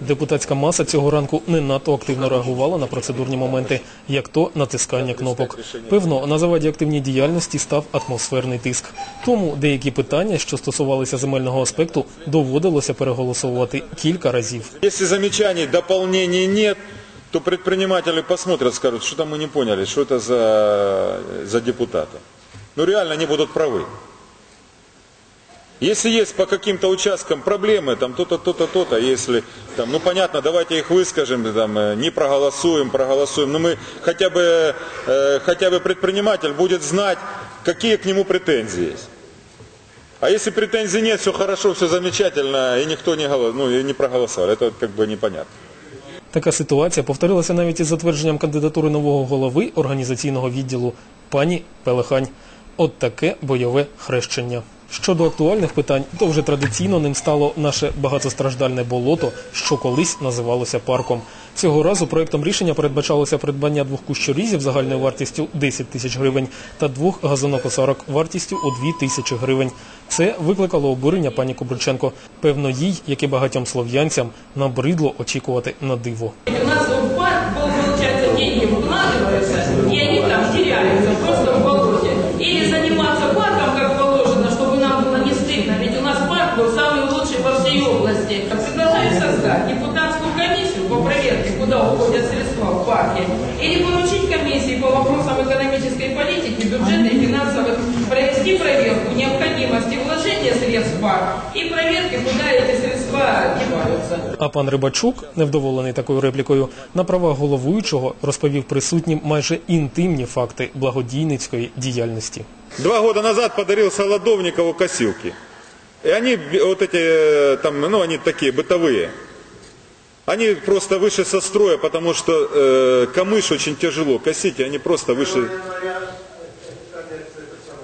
Депутатська маса цього ранку не надто активно реагувала на процедурні моменти, як то натискання кнопок. Певно, на заваді активній діяльності став атмосферний тиск. Тому деякі питання, що стосувалися земельного аспекту, доводилося переголосовувати кілька разів. Если замечаний, дополнений нет, то предприниматели посмотрят, скажут, что там мы не поняли, что это за, за депутаты. Ну реально они будут правы. Если есть по каким-то участкам проблемы, там то-то, то-то, то-то, если там, ну понятно, давайте их выскажем, там, э, не проголосуем, проголосуем, но мы хотя бы, э, хотя бы предприниматель будет знать, какие к нему претензии есть. А если претензий нет, все хорошо, все замечательно, и никто не, голос, ну, и не проголосовал, это вот как бы непонятно. Така ситуація повторилася навіть із затвердженням кандидатури нового голови організаційного відділу пані Пелехань. От таке бойове хрещення. Щодо актуальних питань, то вже традиційно ним стало наше багатостраждальне болото, що колись називалося парком. Цього разу проектом рішення передбачалося придбання двох кущорізів загальною вартістю 10 тисяч гривень та двох газонокосарок вартістю у 2 тисячі гривень. Це викликало обурення пані Кубриченко. Певно, їй, як і багатьом слов'янцям, набридло очікувати на диво. области. Предложили создать депутатскую комиссию по проверке, куда уходят средства в парке, или поручить комиссии по вопросам экономической политики, бюджета и финансовых, провести проверку необходимости вложения средств в парк и проверки, куда эти средства деваются. А пан Рибачук, невдоволений такою реплікою, на правах головуючого розповів присутнім майже інтимні факти благодійницької діяльності. Два года назад подарил Солодовникову косилки. И они, б- вот эти, э, там, ну, они такие бытовые. Они просто выше со строя, потому что э, камыш очень тяжело косить, и они просто выше...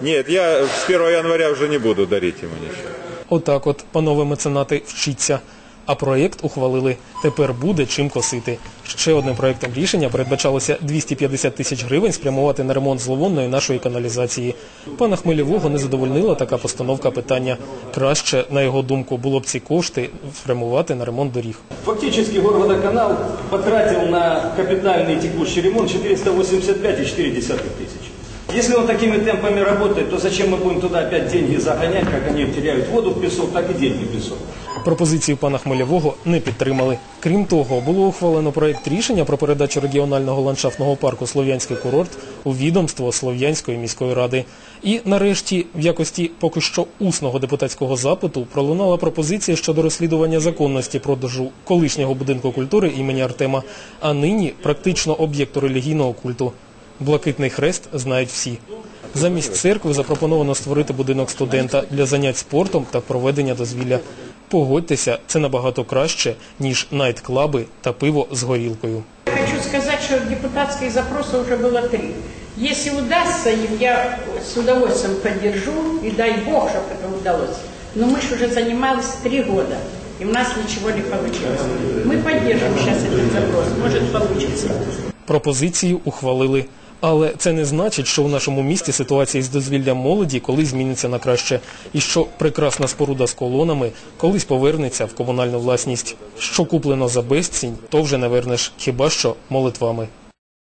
Нет, я с 1 января уже не буду дарить ему ничего. Отак от, панове меценати, вчіться. А проєкт ухвалили. Тепер буде чим косити. Ще одним проєктом рішення передбачалося 250 тисяч гривень спрямувати на ремонт зловонної нашої каналізації. Пана Хмелєвого не задовольнила така постановка питання. Краще, на його думку, було б ці кошти спрямувати на ремонт доріг. Фактически горводоканал потратил на капитальный текущий ремонт 485,4 тысяч. Если он такими темпами работает, то зачем мы будем туда опять деньги загонять, как они теряют воду в песок, так и деньги в песок. Пропозицію пана Хмелєвого не підтримали. Крім того, було ухвалено проект рішення про передачу регіонального ландшафтного парку Слов'янський курорт у відомство Слов'янської міської ради. І нарешті, в якості поки що усного депутатського запиту, пролунала пропозиція щодо розслідування законності продажу колишнього будинку культури імені Артема, а нині практично об'єкту релігійного культу. Блакитний хрест знають всі. Замість церкви запропоновано створити будинок студента для занять спортом та проведення дозвілля. Погодьтеся, це набагато краще, ніж найт-клаби та пиво з горілкою. Хочу сказать, что депутатских запросов уже было три. Если удастся им, я с удовольствием поддержу, и дай Бог, чтобы это удалось. Но мы же уже занимались три года, и у нас ничего не получилось. Мы поддержим сейчас этот запрос, может получится. Пропозицію ухвалили. Але це не значить, що у нашому місті ситуація із дозвіллям молоді колись зміниться на краще, і що прекрасна споруда з колонами колись повернеться в комунальну власність. Що куплено за безцінь, то вже не вернеш, хіба що молитвами.